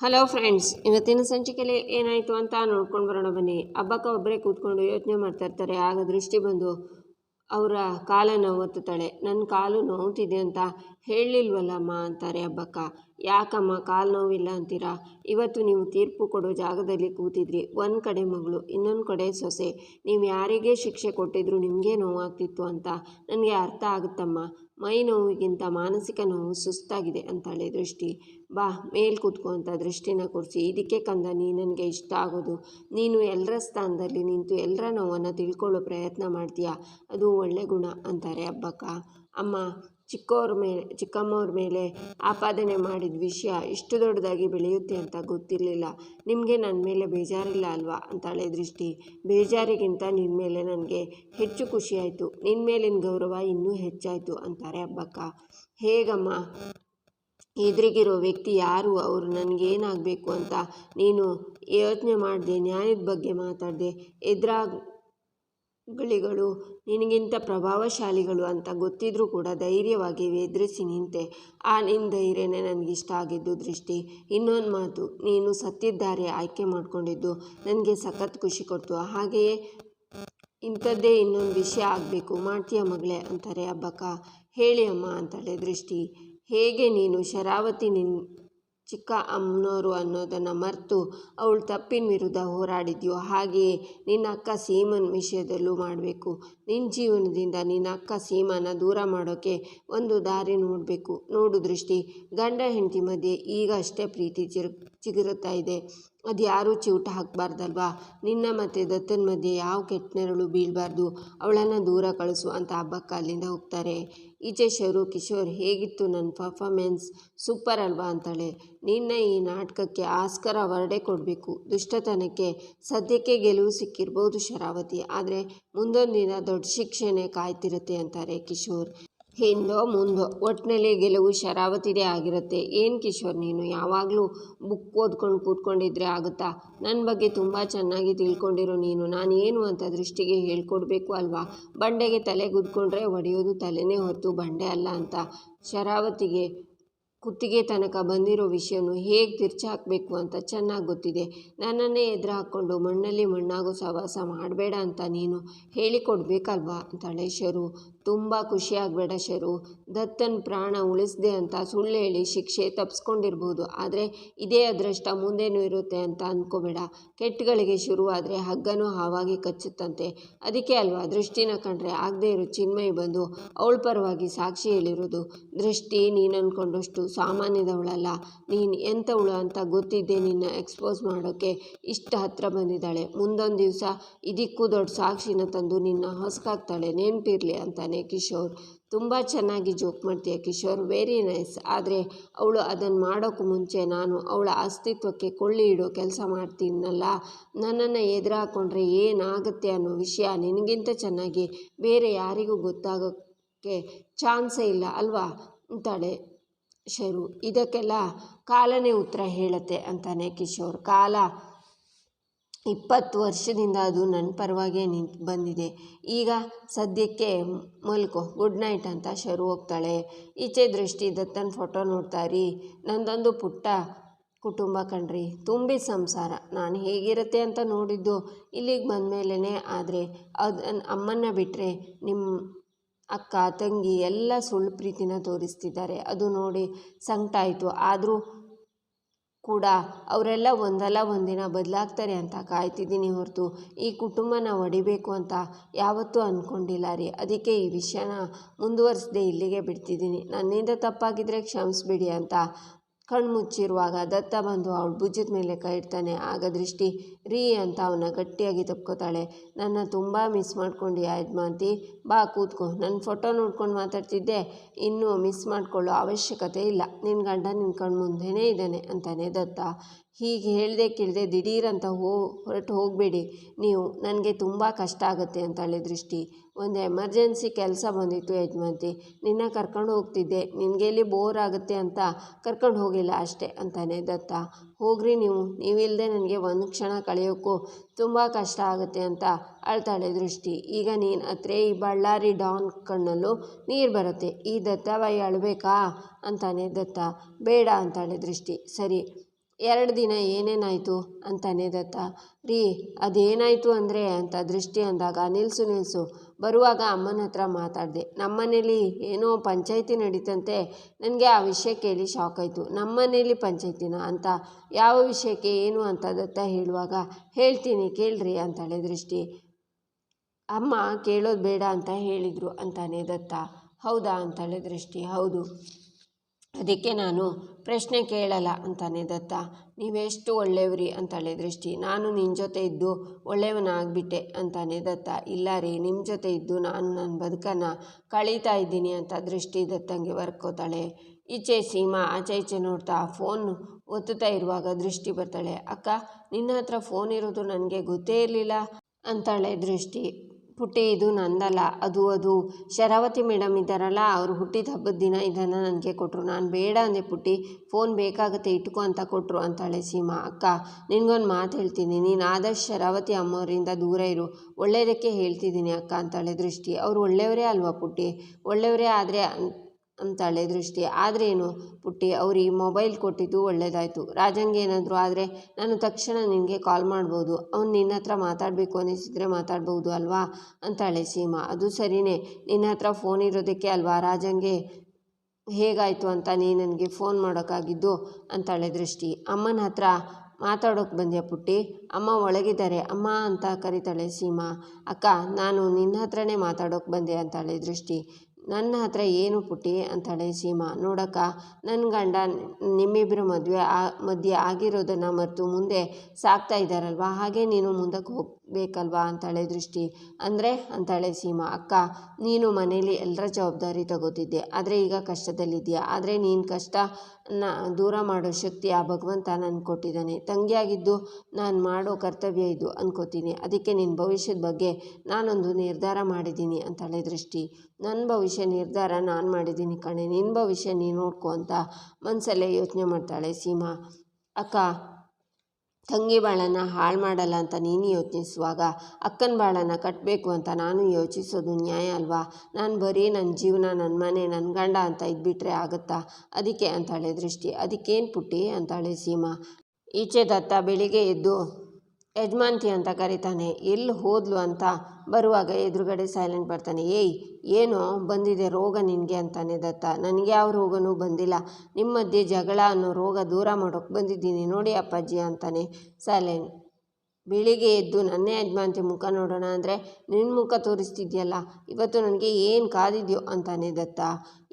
Hello friends, ಇವತ್ತಿನ ಸಂಚಿಕೆಯಲ್ಲಿ ಏನಾಯಿತು ಅಂತ ನೋಡ್ಕೊಂಡು ಬರೋಣ ಬನ್ನಿ. ಹಬ್ಬಕ್ಕ ಒಬ್ಬರೇ ಕೂತ್ಕೊಂಡು ಯೋಚನೆ ಮಾಡ್ತಾ ಇರ್ತಾರೆ, ಆಗ ದೃಷ್ಟಿ ಬಂದು ಅವರ ಕಾಲನ್ನು ಒತ್ತುತ್ತಾಳೆ ನನ್ನ ಕಾಲು ನೋವುತ್ತಿದೆ ಅಂತ ಹೇಳಿಲ್ವಲ್ಲಮ್ಮ ಅಂತಾರೆ ಹಬ್ಬಕ್ಕ. ಯಾಕಮ್ಮ ಕಾಲು ನೋವಿಲ್ಲ ಅಂತೀರಾ? ಇವತ್ತು ನೀವು ತೀರ್ಪು ಕೊಡೋ ಜಾಗದಲ್ಲಿ ಕೂತಿದ್ರಿ. ಒಂದು ಕಡೆ ಮಗಳು, ಇನ್ನೊಂದು ಕಡೆ ಸೊಸೆ. ನೀವು ಯಾರಿಗೆ ಶಿಕ್ಷೆ ಕೊಟ್ಟಿದ್ರು ನಿಮಗೆ ನೋವಾಗ್ತಿತ್ತು ಅಂತ ನನಗೆ ಅರ್ಥ ಆಗುತ್ತಮ್ಮ. ಮೈ ನೋವಿಗಿಂತ ಮಾನಸಿಕ ನೋವು ಸುಸ್ತಾಗಿದೆ ಅಂತಾಳೆ ದೃಷ್ಟಿ. ಬಾ, ಮೇಲ್ ಕೂತ್ಕೊಂತ ದೃಷ್ಟಿನ ಕೂರಿಸಿ. ಇದಕ್ಕೆ ಕಂದ, ನೀ ನನಗೆ ಇಷ್ಟ ಆಗೋದು. ನೀನು ಎಲ್ಲರ ಸ್ಥಾನದಲ್ಲಿ ನಿಂತು ಎಲ್ಲರ ನೋವನ್ನು ತಿಳ್ಕೊಳ್ಳೋ ಪ್ರಯತ್ನ ಮಾಡ್ತೀಯಾ? ಅದು ಒಳ್ಳೆ ಗುಣ, ಅಂತಾರೆ ಅಬ್ಬಕ್ಕ. ಅಮ್ಮ ಚಿಕ್ಕವ್ರ ಮೇಲೆ ಚಿಕ್ಕಮ್ಮವ್ರ ಮೇಲೆ ಆಪಾದನೆ ಮಾಡಿದ ವಿಷಯ ಇಷ್ಟು ದೊಡ್ಡದಾಗಿ ಬೆಳೆಯುತ್ತೆ ಅಂತ ಗೊತ್ತಿರಲಿಲ್ಲ. ನಿಮಗೆ ನನ್ನ ಮೇಲೆ ಬೇಜಾರಿಲ್ಲ ಅಲ್ವಾ? ಅಂತಾಳೆ ದೃಷ್ಟಿ. ಬೇಜಾರಿಗಿಂತ ನಿನ್ನ ಮೇಲೆ ನನಗೆ ಹೆಚ್ಚು ಖುಷಿಯಾಯಿತು. ನಿನ್ನ ಮೇಲಿನ ಗೌರವ ಇನ್ನೂ ಹೆಚ್ಚಾಯಿತು, ಅಂತಾರೆ ಹಬ್ಬಕ್ಕ ಹೇಗಮ್ಮ? ಎದುರಿಗಿರೋ ವ್ಯಕ್ತಿ ಯಾರು? ಅವರು ನನಗೇನಾಗಬೇಕು ಅಂತ ನೀನು ಯೋಚನೆ ಮಾಡಿದೆ, ನ್ಯಾಯದ ಬಗ್ಗೆ ಮಾತಾಡಿದೆ ಎದುರಾಗಳಿಗಳು ನಿನಗಿಂತ ಪ್ರಭಾವಶಾಲಿಗಳು ಅಂತ ಗೊತ್ತಿದ್ರೂ ಕೂಡ ಧೈರ್ಯವಾಗಿ ಎದುರಿಸಿ ನಿಂತೆ. ಆ ನಿನ್ನ ಧೈರ್ಯನೇ ನನಗಿಷ್ಟ ಆಗಿದ್ದು ದೃಷ್ಟಿ. ಇನ್ನೊಂದು ಮಾತು, ನೀನು ಸತ್ತಿದ್ದಾರೆ ಆಯ್ಕೆ ಮಾಡಿಕೊಂಡಿದ್ದು ನನಗೆ ಸಖತ್ ಖುಷಿ ಕೊಡ್ತು. ಹಾಗೆಯೇ ಇಂಥದ್ದೇ ಇನ್ನೊಂದು ವಿಷಯ ಆಗಬೇಕು. ಮಾಡ್ತೀಯ ಮಗಳೇ ಅಂತಾರೆ ಅಬ್ಬಕ್ಕ. ಹೇಳಿ ಅಮ್ಮ ಅಂತಾಳೆ ದೃಷ್ಟಿ. ಹೇಗೆ ನೀನು ಶರಾವತಿ ನಿನ್ನ ಚಿಕ್ಕ ಅಮ್ಮನವರು ಅನ್ನೋದನ್ನು ಮರೆತು ಅವಳು ತಪ್ಪಿನ ವಿರುದ್ಧ ಹೋರಾಡಿದ್ಯೋ, ಹಾಗೆಯೇ ನಿನ್ನ ಅಕ್ಕ ಸೀಮನ ವಿಷಯದಲ್ಲೂ ಮಾಡಬೇಕು. ನಿನ್ನ ಜೀವನದಿಂದ ನಿನ್ನ ಅಕ್ಕ ಸೀಮನ ದೂರ ಮಾಡೋಕ್ಕೆ ಒಂದು ದಾರಿ ನೋಡಬೇಕು. ನೋಡು ದೃಷ್ಟಿ, ಗಂಡ ಹೆಂಡತಿ ಮಧ್ಯೆ ಈಗ ಅಷ್ಟೇ ಪ್ರೀತಿ ಚಿರು, ಚಿಗುರುತ್ತಾ ಇದೆ. ಅದು ಯಾರೂ ಚಿವುಟ ಹಾಕಬಾರ್ದಲ್ವಾ? ನಿನ್ನ ಮತ್ತು ದತ್ತನ ಮಧ್ಯೆ ಯಾವ ಕೆಟ್ಟ ನೆರಳು ಬೀಳಬಾರ್ದು? ಅವಳನ್ನು ದೂರ ಕಳಿಸು ಅಂತ ಹಬ್ಬಕ್ಕ ಅಲ್ಲಿಂದ ಹೋಗ್ತಾರೆ. ಈಚೆ ಶರು, ಕಿಶೋರ್ ಹೇಗಿತ್ತು ನನ್ನ ಪರ್ಫಾಮೆನ್ಸ್ ಸೂಪರ್ ಅಲ್ವಾ ಅಂತಾಳೆ. ನಿನ್ನ ಈ ನಾಟಕಕ್ಕೆ ಆಸ್ಕರ್ ಅವಾರ್ಡೇ ಕೊಡಬೇಕು. ದುಷ್ಟತನಕ್ಕೆ ಸದ್ಯಕ್ಕೆ ಗೆಲುವು ಸಿಕ್ಕಿರ್ಬೋದು ಶರಾವತಿ. ಆದರೆ ಮುಂದೊಂದು ದಿನ ದೊಡ್ಡ ಶಿಕ್ಷೆನೇ ಕಾಯ್ತಿರುತ್ತೆ ಅಂತಾರೆ ಕಿಶೋರ್. ಹಿಂದೋ ಮುಂದೋ ಒಟ್ಟಿನಲ್ಲಿ ಗೆಲುವು ಶರಾವತಿದೇ ಆಗಿರುತ್ತೆ. ಏನು ಕಿಶೋರ್, ನೀನು ಯಾವಾಗಲೂ ಬುಕ್ ಓದ್ಕೊಂಡು ಕೂತ್ಕೊಂಡಿದ್ರೆ ಆಗುತ್ತಾ? ನನ್ನ ಬಗ್ಗೆ ತುಂಬ ಚೆನ್ನಾಗಿ ತಿಳ್ಕೊಂಡಿರೋ ನೀನು. ನಾನು ಏನು ಅಂತ ದೃಷ್ಟಿಗೆ ಹೇಳ್ಕೊಡ್ಬೇಕು ಅಲ್ವಾ? ಬಂಡೆಗೆ ತಲೆ ಗುದ್ಕೊಂಡ್ರೆ ಒಡೆಯೋದು ತಲೆನೇ ಹೊತ್ತು ಬಂಡೆ ಅಲ್ಲ ಅಂತ. ಶರಾವತಿಗೆ ಕುತ್ತಿಗೆ ತನಕ ಬಂದಿರೋ ವಿಷಯವನ್ನು ಹೇಗೆ ತಿರ್ಚಾಕಬೇಕು ಅಂತ ಚೆನ್ನಾಗಿ ಗೊತ್ತಿದೆ. ನನ್ನನ್ನೇ ಎದುರು ಹಾಕ್ಕೊಂಡು ಮಣ್ಣಲ್ಲಿ ಮಣ್ಣಾಗೋ ಸಹವಾಸ ಮಾಡಬೇಡ ಅಂತ ನೀನು ಹೇಳಿಕೊಡ್ಬೇಕಲ್ವಾ? ಅಂತಾಳೆ ಶರು. ತುಂಬ ಖುಷಿಯಾಗಬೇಡ ಶರು. ದತ್ತನ್ ಪ್ರಾಣ ಉಳಿಸ್ದೆ ಅಂತ ಸುಳ್ಳು ಹೇಳಿ ಶಿಕ್ಷೆ ತಪ್ಪಿಸ್ಕೊಂಡಿರ್ಬೋದು ಆದರೆ ಇದೇ ಅದೃಷ್ಟ ಮುಂದೇನೂ ಇರುತ್ತೆ ಅಂತ ಅಂದ್ಕೋಬೇಡ ಕೆಟ್ಟಗಳಿಗೆ ಶುರುವಾದರೆ ಹಗ್ಗನೂ ಹಾವಾಗಿ ಕಚ್ಚುತ್ತಂತೆ. ಅದಕ್ಕೆ ಅಲ್ವಾ ದೃಷ್ಟಿನ ಕಂಡ್ರೆ ಆಗದೇ ಇರೋ ಚಿನ್ಮಯಿ ಬಂದು ಅವಳ ಪರವಾಗಿ ಸಾಕ್ಷಿ ಹೇಳಿರೋದು ದೃಷ್ಟಿ ನೀನು ಅಂದ್ಕೊಂಡಷ್ಟು ಸಾಮಾನ್ಯದವಳಲ್ಲ. ನೀನು ಎಂಥವಳು ಅಂತ ಗೊತ್ತಿದ್ದೆ ನಿನ್ನ ಎಕ್ಸ್ಪೋಸ್ ಮಾಡೋಕ್ಕೆ ಇಷ್ಟ ಹತ್ರ ಬಂದಿದ್ದಾಳೆ. ಮುಂದೊಂದು ದಿವಸ ಇದಕ್ಕೂ ದೊಡ್ಡ ಸಾಕ್ಷಿನ ತಂದು ನಿನ್ನ ಹೊಸಕಾಗ್ತಾಳೆ. ನೆನಪಿರಲಿ ಅಂತಾನೆ ಕಿಶೋರ್. ತುಂಬ ಚೆನ್ನಾಗಿ ಜೋಕ್ ಮಾಡ್ತೀಯ ಕಿಶೋರ್. ವೆರಿ ನೈಸ್ ಆದರೆ ಅವಳು ಅದನ್ನು ಮಾಡೋಕ್ಕೂ ಮುಂಚೆ ನಾನು ಅವಳ ಅಸ್ತಿತ್ವಕ್ಕೆ ಕೊಳ್ಳಿ ಇಡೋ ಕೆಲಸ ಮಾಡ್ತೀನಲ್ಲ. ನನ್ನನ್ನು ಎದುರು ಹಾಕ್ಕೊಂಡ್ರೆ ಏನಾಗುತ್ತೆ ಅನ್ನೋ ವಿಷಯ ನಿನಗಿಂತ ಚೆನ್ನಾಗಿ ಬೇರೆ ಯಾರಿಗೂ ಗೊತ್ತಾಗೋಕ್ಕೆ ಚಾನ್ಸೇ ಇಲ್ಲ ಅಲ್ವಾ? ಅಂತಾಳೆ. ಶರು ಇದಕ್ಕೆಲ್ಲ ಕಾಲನೇ ಉತ್ತರ ಹೇಳತ್ತೆ ಅಂತಾನೆ ಕಿಶೋರ್. ಕಾಲ ಇಪ್ಪತ್ತು ವರ್ಷದಿಂದ ಅದು ನನ್ನ ಪರವಾಗೇ ನಿಂತು ಬಂದಿದೆ. ಈಗ ಸದ್ಯಕ್ಕೆ ಮಲ್ಕೋ, ಗುಡ್ ನೈಟ್ ಅಂತ ಶರು ಹೋಗ್ತಾಳೆ ಈಚೆ ದೃಷ್ಟಿ ದತ್ತನ ಫೋಟೋ ನೋಡ್ತಾ ರೀ ನಂದೊಂದು ಪುಟ್ಟ ಕುಟುಂಬ ಕಣ್ರಿ. ತುಂಬಿ ಸಂಸಾರ. ನಾನು ಹೇಗಿರುತ್ತೆ ಅಂತ ನೋಡಿದ್ದು ಇಲ್ಲಿಗೆ ಬಂದ ಮೇಲೇ ಆದರೆ ಅದು ಅಮ್ಮನ್ನ ಬಿಟ್ಟರೆ ನಿಮ್ಮ ಅಕ್ಕ, ತಂಗಿ ಎಲ್ಲ ಸುಳ್ಳು ಪ್ರೀತಿನ ತೋರಿಸ್ತಿದ್ದಾರೆ. ಅದು ನೋಡಿ ಸಂಕಟ ಆಯಿತು. ಆದರೂ ಕೂಡ ಅವರೆಲ್ಲ ಒಂದಲ್ಲ ಒಂದಿನ ಬದಲಾಗ್ತಾರೆ ಅಂತ ಕಾಯ್ತಿದ್ದೀನಿ ಹೊರತು. ಈ ಕುಟುಂಬನ ಒಡಿಬೇಕು ಅಂತ ಯಾವತ್ತೂ ಅಂದ್ಕೊಂಡಿಲ್ಲ ರೀ. ಅದಕ್ಕೆ ಈ ವಿಷಯನ ಮುಂದುವರಿಸದೆ ಇಲ್ಲಿಗೆ ಬಿಡ್ತಿದ್ದೀನಿ. ನನ್ನಿಂದ ತಪ್ಪಾಗಿದ್ದರೆ ಕ್ಷಮಿಸ್ಬಿಡಿ ಅಂತ ಕಣ್ಣು ಮುಚ್ಚಿರುವಾಗ ದತ್ತ ಬಂದು ಅವಳು ಭುಜದ ಮೇಲೆ ಕೈ ಇಡ್ತಾನೆ. ಆಗ ದೃಷ್ಟಿ, ರೀ ಅಂತ ಅವನ ಗಟ್ಟಿಯಾಗಿ ತಪ್ಕೋತಾಳೆ. ನನ್ನ ತುಂಬ ಮಿಸ್ ಮಾಡ್ಕೊಂಡು ಯಜಮಾಂತಿ ಬಾ, ಕೂತ್ಕೋ. ನನ್ನ ಫೋಟೋ ನೋಡ್ಕೊಂಡು ಮಾತಾಡ್ತಿದ್ದೆ. ಇನ್ನೂ ಮಿಸ್ ಮಾಡ್ಕೊಳ್ಳೋ ಅವಶ್ಯಕತೆ ಇಲ್ಲ. ನಿನ್ನ ಗಂಡ ನಿನ್ನ ಕಣ್ಣು ಮುಂದೆನೇ ಇದ್ದಾನೆ, ಅಂತಾನೆ ದತ್ತ. ಹೀಗೆ ಹೇಳ್ದೆ ಕೇಳದೆ ದಿಢೀರಂತ ಹೋ, ಹೊರಟು ಹೋಗಬೇಡಿ. ನೀವು, ನನಗೆ ತುಂಬ ಕಷ್ಟ ಆಗುತ್ತೆ, ಅಂತಾಳೆ ದೃಷ್ಟಿ. ಒಂದು ಎಮರ್ಜೆನ್ಸಿ ಕೆಲಸ ಬಂದಿತ್ತು ಯಜಮಂತಿ ನಿನ್ನ ಕರ್ಕೊಂಡು ಹೋಗ್ತಿದ್ದೆ ನಿನಗೆ ಇಲ್ಲಿ ಬೋರ್ ಆಗುತ್ತೆ ಅಂತ ಕರ್ಕೊಂಡು ಹೋಗಿಲ್ಲ ಅಷ್ಟೇ ಅಂತಾನೆ ದತ್ತ. ಹೋಗ್ರಿ ನೀವು ನೀವಿಲ್ಲದೆ ನನಗೆ ಒಂದು ಕ್ಷಣ ಕಳೆಯೋಕ್ಕೂ ತುಂಬ ಕಷ್ಟ ಆಗುತ್ತೆ ಅಂತ ಅಳ್ತಾಳೆ ದೃಷ್ಟಿ. ಈಗ ನೀನು ಹತ್ರ ಈ ಬಳ್ಳಾರಿ ಡಾನ್ ಕಣ್ಣಲ್ಲೂ ನೀರು ಬರುತ್ತೆ, ಈ ದತ್ತಬಾಯಿ ಅಳಬೇಕಾ ಅಂತಾನೆ ದತ್ತ. ಬೇಡ ಅಂತಾಳೆ ದೃಷ್ಟಿ. ಸರಿ, ಎರಡು ದಿನ ಏನೇನಾಯಿತು ಅಂತಾನೆ ದತ್ತ. ರೀ, ಅದೇನಾಯಿತು ಅಂದರೆ ಅಂತ ದೃಷ್ಟಿ ಅಂದಾಗ ನಿಲ್ಲಿಸು ನಿಲ್ಲಿಸು ಬರುವಾಗ ಅಮ್ಮನ ಹತ್ರ ಮಾತಾಡಿದೆ. ನಮ್ಮನೇಲಿ ಏನೋ ಪಂಚಾಯಿತಿ ನಡೀತಂತೆ. ನನಗೆ ಆ ವಿಷಯ ಕೇಳಿ ಶಾಕ್ ಆಯಿತು ನಮ್ಮನೇಲಿ ಪಂಚಾಯಿತಿನ ಅಂತ, ಯಾವ ವಿಷಯಕ್ಕೆ ಏನು ಅಂತ ದತ್ತ ಹೇಳುವಾಗ, ಹೇಳ್ತೀನಿ, ಕೇಳ್ರಿ ಅಂತಾಳೆ ದೃಷ್ಟಿ. ಅಮ್ಮ, ಕೇಳೋದು ಬೇಡ ಅಂತ ಹೇಳಿದರು ಅಂತಾನೆ ದತ್ತ. ಹೌದಾ? ಅಂತಾಳೆ ದೃಷ್ಟಿ. ಹೌದು. ಅದಕ್ಕೆ ನಾನು ಪ್ರಶ್ನೆ ಕೇಳಲ್ಲ ಅಂತಾನೆ ದತ್ತ. ನೀವೆಷ್ಟು ಒಳ್ಳೆಯವ್ರಿ ಅಂತಾಳೆ ದೃಷ್ಟಿ. ನಾನು ನಿನ್ನ ಜೊತೆ ಇದ್ದು ಒಳ್ಳೆಯವನಾಗ್ಬಿಟ್ಟೆ ಅಂತಾನೆ ದತ್ತ. ಇಲ್ಲ ರೀ ನಿಮ್ಮ ಜೊತೆ ಇದ್ದು ನಾನು ನನ್ನ ಬದುಕನ್ನು ಕಳೀತಾ ಇದ್ದೀನಿ ಅಂತ ದೃಷ್ಟಿ ದತ್ತಂಗೆ ವರ್ಕೋತಾಳೆ. ಈಚೆ ಸೀಮಾ, ಆಚೆ ಈಚೆ ನೋಡ್ತಾ ಫೋನ್ ಒತ್ತುತ್ತಾ ಇರುವಾಗ ದೃಷ್ಟಿ ಬರ್ತಾಳೆ. ಅಕ್ಕ, ನಿನ್ನ ಹತ್ರ ಫೋನ್ ಇರೋದು ನನಗೆ ಗೊತ್ತೇ ಇರಲಿಲ್ಲ ಅಂತಾಳೆ ದೃಷ್ಟಿ. ಪುಟ್ಟಿ ಇದು ನಂದಲ್ಲ. ಅದು ಅದು. ಶರಾವತಿ ಮೇಡಮ್ ಇದ್ದಾರಲ್ಲ, ಅವರು ಹುಟ್ಟಿದ ಹಬ್ಬದ ದಿನ ಇದನ್ನು ನನಗೆ ಕೊಟ್ಟರು ನಾನು ಬೇಡ ಅಂದೆ, ಪುಟ್ಟಿ, ಫೋನ್ ಬೇಕಾಗುತ್ತೆ, ಇಟ್ಕೊ ಅಂತ ಕೊಟ್ಟರು ಅಂತಾಳೆ ಸೀಮಾ. ಅಕ್ಕ, ನಿನಗೊಂದು ಮಾತು ಹೇಳ್ತೀನಿ. ನೀನು ಆದಷ್ಟು ಶರಾವತಿ ಅಮ್ಮವರಿಂದ ದೂರ ಇರು. ಒಳ್ಳೆಯದಕ್ಕೆ ಹೇಳ್ತಿದ್ದೀನಿ ಅಕ್ಕ ಅಂತಾಳೆ ದೃಷ್ಟಿ. ಅವ್ರು ಒಳ್ಳೆಯವರೇ ಅಲ್ವಾ ಪುಟ್ಟಿ? ಒಳ್ಳೆಯವರೇ ಆದರೆ ಅಂತಾಳೆ ದೃಷ್ಟಿ. ಆದ್ರೇನು ಪುಟ್ಟಿ ಅವ್ರಿಗೆ ಮೊಬೈಲ್ ಕೊಟ್ಟಿದ್ದು ಒಳ್ಳೇದಾಯಿತು. ರಾಜಂಗೆ ಏನಾದರೂ ಆದರೆ ನಾನು ತಕ್ಷಣ ನಿನಗೆ ಕಾಲ್ ಮಾಡ್ಬೋದು. ಅವ್ನು ನಿನ್ನ ಹತ್ರ ಮಾತಾಡಬೇಕು ಅನ್ನಿಸಿದರೆ ಮಾತಾಡ್ಬೋದು ಅಲ್ವಾ? ಅಂತಾಳೆ ಸೀಮಾ. ಅದು ಸರಿಯೇ ನಿನ್ನ ಹತ್ರ ಫೋನ್ ಇರೋದಕ್ಕೆ ಅಲ್ವಾ? ರಾಜಂಗೆ ಹೇಗಾಯಿತು ಅಂತ ನೀ ನನಗೆ ಫೋನ್ ಮಾಡೋಕ್ಕಾಗಿದ್ದು ಅಂತಾಳೆ ದೃಷ್ಟಿ. ಅಮ್ಮನ ಹತ್ರ ಮಾತಾಡೋಕೆ ಬಂದ್ಯಾ ಪುಟ್ಟಿ? ಅಮ್ಮ ಒಳಗಿದ್ದಾರೆ. ಅಮ್ಮ ಅಂತ ಕರಿತಾಳೆ ಸೀಮಾ. ಅಕ್ಕ, ನಾನು ನಿನ್ನ ಹತ್ರನೇ ಮಾತಾಡೋಕೆ ಬಂದೆ ಅಂತಾಳೆ ದೃಷ್ಟಿ. ನನ್ನ ಹತ್ರ ಏನು ಪುಟ್ಟಿ ಅಂತಾಳೆ ಸೀಮಾ, ನೋಡಕ್ಕ ನನ್ನ ಗಂಡ ನಿಮ್ಮಿಬ್ಬರು ಮದುವೆ ಆ, ಮಧ್ಯೆ ಆಗಿರೋದನ್ನು ಮರೆತು ಮುಂದೆ ಸಾಕ್ತಾ ಇದ್ದಾರಲ್ವಾ ಹಾಗೆ ನೀನು ಮುಂದಕ್ಕೆ ಹೋಗಬೇಕಲ್ವಾ? ಅಂತಾಳೆ ದೃಷ್ಟಿ. ಅಂದರೆ? ಅಂತಾಳೆ ಸೀಮಾ. ಅಕ್ಕ, ನೀನು ಮನೇಲಿ ಎಲ್ಲರ ಜವಾಬ್ದಾರಿ ತಗೋತಿದ್ದೆ. ಆದರೆ ಈಗ ಕಷ್ಟದಲ್ಲಿದ್ದೀಯಾ. ಆದರೆ ನೀನು ಕಷ್ಟನ ದೂರ ಮಾಡೋ ಶಕ್ತಿ ಆ ಭಗವಂತ ನನ್ನ ಕೊಟ್ಟಿದ್ದಾನೆ. ತಂಗಿಯಾಗಿದ್ದು ನಾನು ಮಾಡೋ ಕರ್ತವ್ಯ ಇದು ಅನ್ಕೋತೀನಿ. ಅದಕ್ಕೆ ನಿನ್ನ ಭವಿಷ್ಯದ ಬಗ್ಗೆ ನಾನೊಂದು ನಿರ್ಧಾರ ಮಾಡಿದ್ದೀನಿ ಅಂತಾಳೆ ದೃಷ್ಟಿ. ನನ್ನ ಭವಿಷ್ಯ ನಿರ್ಧಾರ ನಾನು ಮಾಡಿದ್ದೀನಿ ಕಣೆ. ನಿನ್ನ ಭವಿಷ್ಯ ನೀನು ನೋಡ್ಕೋ ಅಂತ ಮನಸ್ಸಲ್ಲೇ ಯೋಚನೆ ಮಾಡ್ತಾಳೆ ಸೀಮಾ. ಅಕ್ಕ ತಂಗಿ ಬಾಳನ್ನು ಹಾಳು ಮಾಡಲ್ಲ ಅಂತ ನೀನು ಯೋಚಿಸುವಾಗ ಅಕ್ಕನ ಬಾಳನ್ನು ಕಟ್ಟಬೇಕು ಅಂತ ನಾನು ಯೋಚಿಸೋದು ನ್ಯಾಯ ಅಲ್ವಾ? ನಾನು ಬರೀ ನನ್ನ ಜೀವನ ನನ್ನ ಮನೆ ನನ್ನ ಗಂಡ ಅಂತ ಇದ್ಬಿಟ್ರೆ ಆಗುತ್ತಾ? ಅದಕ್ಕೆ ಅಂತಾಳೆ ದೃಷ್ಟಿ. ಅದಕ್ಕೇನು ಪುಟ್ಟಿ? ಅಂತಾಳೆ ಸೀಮಾ. ಈಚೆ ದತ್ತ ಬೆಳಿಗ್ಗೆ ಎದ್ದು ಯಜಮಾಂತಿ ಅಂತ ಕರಿತಾನೆ ಎಲ್ಲಿ ಹೋದ್ಲು ಅಂತ ಬರುವಾಗ ಎದುರುಗಡೆ ಸೈಲೆಂಟ್ ಬರ್ತಾನೆ, ಏಯ್, ಏನೋ ಬಂದಿದೆ ರೋಗ ನಿನಗೆ? ಅಂತಾನೆ ದತ್ತ. ನನಗೆ ಯಾವ ರೋಗನೂ ಬಂದಿಲ್ಲ. ನಿಮ್ಮ ಮಧ್ಯೆ ಜಗಳ ಅನ್ನೋ ರೋಗ ದೂರ ಮಾಡೋಕ್ಕೆ ಬಂದಿದ್ದೀನಿ. ನೋಡಿ ಅಪ್ಪಾಜಿ ಅಂತಾನೆ ಸೈಲೆಂಟ್ ಬೆಳಿಗ್ಗೆ ಎದ್ದು ನನ್ನೇ ಯಜಮಾನ್ತಿ ಮುಖ ನೋಡೋಣ ಅಂದರೆ ನಿನ್ನ ಮುಖ ತೋರಿಸ್ತಿದ್ಯಲ್ಲ, ಇವತ್ತು ನನಗೆ ಏನು ಕಾದಿದ್ಯೋ? ಅಂತಾನೆ ದತ್ತ.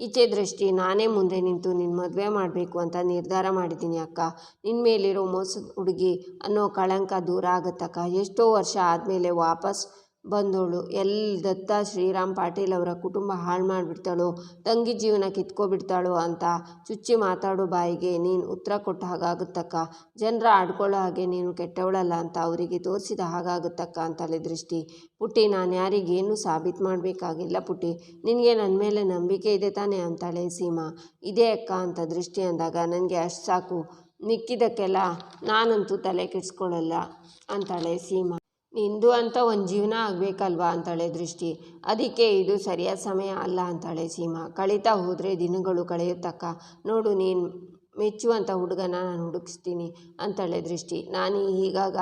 ಈಚೆ ದೃಷ್ಟಿ, ನಾನೇ ಮುಂದೆ ನಿಂತು ನಿನ್ನ ಮದುವೆ ಮಾಡಬೇಕು ಅಂತ ನಿರ್ಧಾರ ಮಾಡಿದ್ದೀನಿ ಅಕ್ಕ. ನಿನ್ನ ಮೇಲಿರೋ ಮೋಸದ ಹುಡುಗಿ ಅನ್ನೋ ಕಳಂಕ ದೂರ ಆಗುತ್ತಕ್ಕ. ಎಷ್ಟೋ ವರ್ಷ ಆದಮೇಲೆ ವಾಪಸ್ ಬಂದೋಳು. ಎಲ್ಲಿ ದತ್ತ ಶ್ರೀರಾಮ್ ಪಾಟೀಲ್ ಅವರ ಕುಟುಂಬ ಹಾಳು ಮಾಡಿಬಿಡ್ತಾಳು, ತಂಗಿ ಜೀವನ ಕಿತ್ಕೊಬಿಡ್ತಾಳು ಅಂತ ಚುಚ್ಚಿ ಮಾತಾಡೋ ಬಾಯಿಗೆ ನೀನು ಉತ್ತರ ಕೊಟ್ಟ ಹಾಗಾಗುತ್ತಕ್ಕ? ಜನರ ಆಡ್ಕೊಳ್ಳೋ ಹಾಗೆ ನೀನು ಕೆಟ್ಟವಳಲ್ಲ ಅಂತ ಅವರಿಗೆ ತೋರಿಸಿದ ಹಾಗಾಗುತ್ತಕ್ಕ ಅಂತಲೇ ದೃಷ್ಟಿ. ಪುಟ್ಟಿ, ನಾನು ಯಾರಿಗೇನು ಸಾಬೀತು ಮಾಡಬೇಕಾಗಿಲ್ಲ ಪುಟ್ಟಿ. ನಿನಗೆ ನನ್ನ ಮೇಲೆ ನಂಬಿಕೆ ಇದೆ ತಾನೇ ಅಂತಾಳೆ ಸೀಮಾ. ಇದೇ ಅಕ್ಕ ಅಂತ ದೃಷ್ಟಿ ಅಂದಾಗ ನನಗೆ ಅಷ್ಟು ಸಾಕು. ಮಿಕ್ಕಿದ್ದಕ್ಕೆಲ್ಲ ನಾನಂತೂ ತಲೆ ಕೆಡಿಸ್ಕೊಳ್ಳಲ್ಲ ಅಂತಾಳೆ ಸೀಮಾ. ನಿಂದು ಅಂತ ಒಂದು ಜೀವನ ಆಗಬೇಕಲ್ವಾ ಅಂತಾಳೆ ದೃಷ್ಟಿ. ಅದಕ್ಕೆ ಇದು ಸರಿಯಾದ ಸಮಯ ಅಲ್ಲ ಅಂತಾಳೆ ಸೀಮಾ. ಕಳೀತಾ ಹೋದರೆ ದಿನಗಳು ಕಳೆಯುತ್ತಕ್ಕ. ನೋಡು, ನೀನು ಮೆಚ್ಚುವಂಥ ಹುಡುಗನ ನಾನು ಹುಡುಕಿಸ್ತೀನಿ ಅಂತಾಳೆ ದೃಷ್ಟಿ. ನಾನು ಈಗಾಗ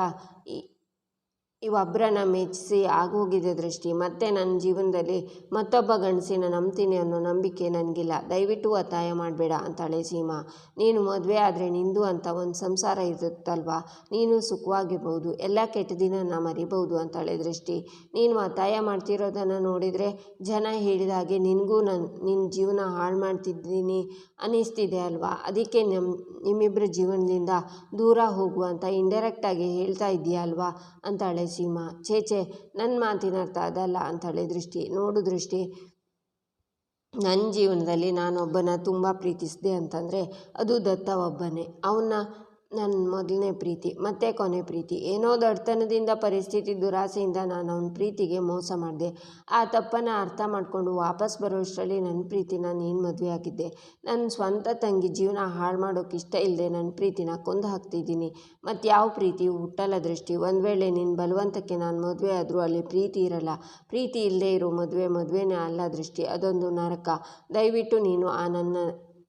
ಇವೊಬ್ಬರನ್ನ ಮೆಚ್ಚಿಸಿ ಆಗೋಗಿದೆ ದೃಷ್ಟಿ. ಮತ್ತೆ ನನ್ನ ಜೀವನದಲ್ಲಿ ಮತ್ತೊಬ್ಬ ಗಂಡಸಿನ ನಂಬ್ತೀನಿ ಅನ್ನೋ ನಂಬಿಕೆ ನನಗಿಲ್ಲ. ದಯವಿಟ್ಟು ಒತ್ತಾಯ ಮಾಡಬೇಡ ಅಂತಾಳೆ ಸೀಮಾ. ನೀನು ಮದುವೆ ಆದರೆ ನಿಂದು ಅಂತ ಒಂದು ಸಂಸಾರ ಇರುತ್ತಲ್ವಾ? ನೀನು ಸುಖವಾಗಿರ್ಬೋದು. ಎಲ್ಲ ಕೆಟ್ಟ ದಿನನ ಮರಿಬೋದು ಅಂತಾಳೆ ದೃಷ್ಟಿ. ನೀನು ಒತ್ತಾಯ ಮಾಡ್ತಿರೋದನ್ನು ನೋಡಿದರೆ ಜನ ಹೇಳಿದ ಹಾಗೆ ನಿನಗೂ ನನ್ನ ನಿನ್ನ ಜೀವನ ಹಾಳು ಮಾಡ್ತಿದ್ದೀನಿ ಅನ್ನಿಸ್ತಿದೆ ಅಲ್ವಾ? ಅದಕ್ಕೆ ನಿಮ್ಮ ನಿಮ್ಮಿಬ್ಬರ ಜೀವನದಿಂದ ದೂರ ಹೋಗು ಅಂತ ಇಂಡೈರೆಕ್ಟಾಗಿ ಹೇಳ್ತಾ ಇದೆಯಾ ಅಲ್ವಾ? ಅಂತಾಳೆ ಸೀಮಾ ಛೇ ನನ್ನ ಮಾತಿನ ಅರ್ಥ ಅದಲ್ಲ ಹೇಳಿ ದೃಷ್ಟಿ. ನೋಡು ದೃಷ್ಟಿ ನನ್ನ ಜೀವನದಲ್ಲಿ ನಾನೊಬ್ಬನ ತುಂಬ ಪ್ರೀತಿಸಿದೆ ಅಂತಂದರೆ ಅದು ದತ್ತ ಒಬ್ಬನೇ. ಅವನ್ನ ನನ್ನ ಮೊದಲನೇ ಪ್ರೀತಿ, ಮತ್ತೆ ಕೊನೆ ಪ್ರೀತಿ. ಏನೋ ದಡ್ತನದಿಂದ ಪರಿಸ್ಥಿತಿ ದುರಾಸೆಯಿಂದ ನಾನು ಅವನ ಪ್ರೀತಿಗೆ ಮೋಸ ಮಾಡಿದೆ. ಆ ತಪ್ಪನ್ನು ಅರ್ಥ ಮಾಡಿಕೊಂಡು ವಾಪಸ್ ಬರೋಷ್ಟರಲ್ಲಿ ನನ್ನ ಪ್ರೀತಿನ ನೀನು ಮದುವೆ ಆಗಿದ್ದೆ. ನನ್ನ ಸ್ವಂತ ತಂಗಿ ಜೀವನ ಹಾಳು ಮಾಡೋಕೆ ಇಷ್ಟ ಇಲ್ಲದೆ ನನ್ನ ಪ್ರೀತಿನ ಕೊಂದು ಹಾಕ್ತಿದ್ದೀನಿ. ಮತ್ತು ಯಾವ ಪ್ರೀತಿ? ಹುಟ್ಟಲ್ಲ ದೃಷ್ಟಿ. ಒಂದು ವೇಳೆ ನಿನ್ನ ಬಲವಂತಕ್ಕೆ ನಾನು ಮದುವೆ ಆದರೂ ಅಲ್ಲಿ ಪ್ರೀತಿ ಇರಲ್ಲ. ಪ್ರೀತಿ ಇಲ್ಲದೆ ಇರೋ ಮದುವೆ ಮದುವೆನೇ ಅಲ್ಲ ದೃಷ್ಟಿ. ಅದೊಂದು ನರಕ. ದಯವಿಟ್ಟು ನೀನು ಆ ನನ್ನ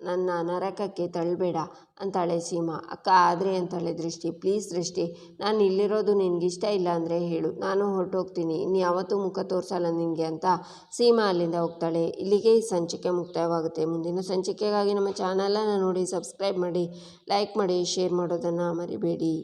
ನನ್ನ ನರಕಕ್ಕೆ ತಳ್ಳಬೇಡ ಅಂತಾಳೆ ಸೀಮಾ. ಅಕ್ಕ, ಆದರೆ ಅಂತಾಳೆ ದೃಷ್ಟಿ. ಪ್ಲೀಸ್ ದೃಷ್ಟಿ, ನಾನು ಇಲ್ಲಿರೋದು ನಿನಗಿಷ್ಟ ಇಲ್ಲ ಅಂದರೆ ಹೇಳು. ನಾನು ಹೊರಟೋಗ್ತೀನಿ. ಇನ್ನು ಯಾವತ್ತೂ ಮುಖ ತೋರಿಸಲ್ಲ ನಿನಗೆ ಅಂತ ಸೀಮಾ ಅಲ್ಲಿಂದ ಹೋಗ್ತಾಳೆ. ಇಲ್ಲಿಗೆ ಈ ಸಂಚಿಕೆ ಮುಕ್ತಾಯವಾಗುತ್ತೆ. ಮುಂದಿನ ಸಂಚಿಕೆಗಾಗಿ ನಮ್ಮ ಚಾನಲನ್ನು ನೋಡಿ, ಸಬ್ಸ್ಕ್ರೈಬ್ ಮಾಡಿ, ಲೈಕ್ ಮಾಡಿ, ಶೇರ್ ಮಾಡೋದನ್ನು ಮರಿಬೇಡಿ.